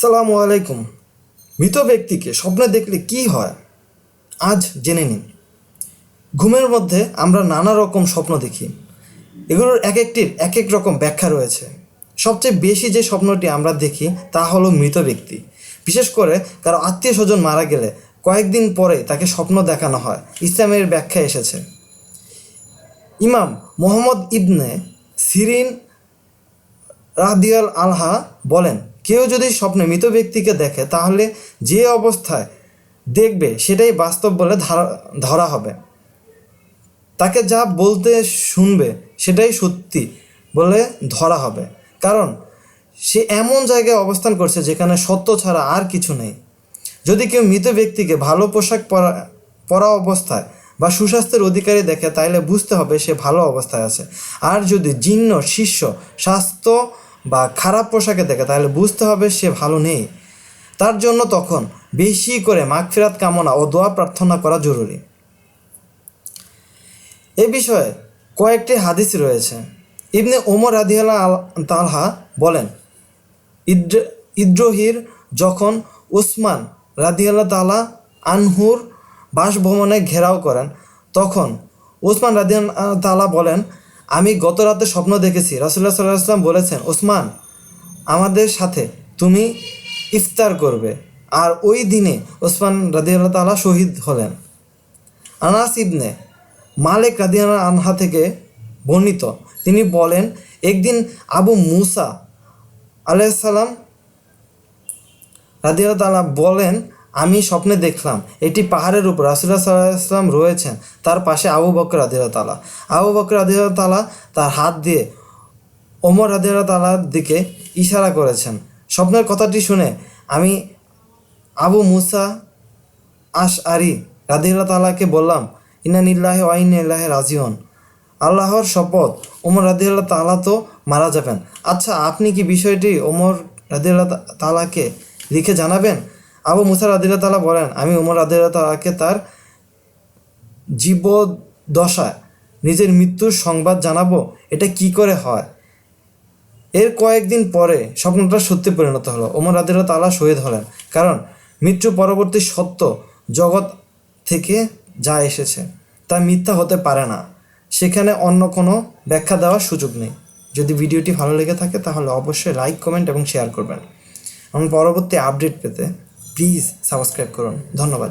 আসসালামু আলাইকুম। মৃত ব্যক্তিকে স্বপ্নে দেখলে কি হয়? আজ জেনে নিন। ঘুমের মধ্যে আমরা নানা রকম স্বপ্ন দেখি। এগুলোর এক একটির এক এক রকম ব্যাখ্যা রয়েছে। সবচেয়ে বেশি যে স্বপ্নটি আমরা দেখি তা হলো মৃত ব্যক্তি। বিশেষ করে কারও আত্মীয় স্বজন মারা গেলে কয়েকদিন পরে তাকে স্বপ্ন দেখানো হয়। ইসলামের ব্যাখ্যা এসেছে। ইমাম মোহাম্মদ ইবনে সিরিন রাদিয়াল আলহা বলেন কেউ যদি স্বপ্নে মৃত ব্যক্তিকে দেখে, তাহলে যে অবস্থায় দেখবে, সেটাই বাস্তব বলে ধারা- হবে। তাকে যা বলতে শুনবে, সেটাই সত্যি বলে ধরা হবে। কারণ, সে এমন জায়গায় অবস্থান করছে, যেখানে সত্য ছাড়া আর কিছু নেই। যদি কেউ মৃত ব্যক্তিকে ভালো পোশাক পরা পরা অবস্থায় বা সুস্বাস্থ্যের অধিকারী দেখে, তাইলে বুঝতে হবে সে ভালো অবস্থায় আছে। আর যদি জীর্ণ, শিষ্য, স্বাস্থ্য বা খারাপ পোশাকে দেখে, তাহলে বুঝতে হবে সে ভালো নেই। তার জন্য তখন বেশি করে মাগফিরাত কামনা ও দোয়া প্রার্থনা করা জরুরি। এ বিষয়ে কয়েকটি হাদিস রয়েছে। ইবনে ওমর রাদিয়াল্লাহ তালহা বলেন, ইদ্র, ইদ্রোহির যখন উসমান রাদিয়াল্লাহ তালা আনহুর বাসভবনে ঘেরাও করেন, তখন উসমান রাদিয়াল্লাহ তালা বলেন আমি গত রাতে স্বপ্ন দেখেছি। রাসুল্লাহ সাল্লাহ আসলাম বলেছেন, ওসমান, আমাদের সাথে তুমি ইফতার করবে। আর ওই দিনে ওসমান রাদিয়াল্লাহ তালা শহীদ হলেন। আনাস ইবনে মালিক রাদিয়ানা আনহা থেকে বর্ণিত। তিনি বলেন, একদিন আবু মুসা আলাইসাল্লাম রাদিয়াল তালা বলেন আমি স্বপ্নে দেখলাম একটি পাহাড়ের উপর রাসুল্লাহ সাল্লাম রয়েছেন, তার পাশে আবু বকর রাদিয়াল তালা আবু বকর রাদিয়াল তালা তার হাত দিয়ে ওমর রাদিয়াল তালার দিকে ইশারা করেছেন। স্বপ্নের কথাটি শুনে আমি আবু মুসা আশ আরি রাদিল্লা তালাকে বললাম ইনানিল্লাহে ওয়াইনিল্লাহে রাজিউন। আল্লাহর শপথ, ওমর রাদিল্লা তালা তো মারা যাবেন। আচ্ছা আপনি কি বিষয়টি ওমর রাদিল্লা তালাকে লিখে জানাবেন? আবু মুসা রাদিল্লা তালা বলেন, আমি ওমর রাদিল্লা তালাকে তার জীবদশায় নিজের মৃত্যুর সংবাদ জানাব, এটা কি করে হয়? এর কয়েকদিন পরে স্বপ্নটা সত্যি পরিণত হলো। ওমর রাদিল্লা তালা শহীদ হলেন। কারণ, মৃত্যু পরবর্তী সত্য জগৎ থেকে যা এসেছে, তা মিথ্যা হতে পারে না। সেখানে অন্য কোনো ব্যাখ্যা দেওয়ার সুযোগ নেই। যদি ভিডিওটি ভালো লেগে থাকে, তাহলে অবশ্যই লাইক, কমেন্ট এবং শেয়ার করবেন। এবং পরবর্তী আপডেট পেতে প্লিজ সাবস্ক্রাইব করুন। ধন্যবাদ।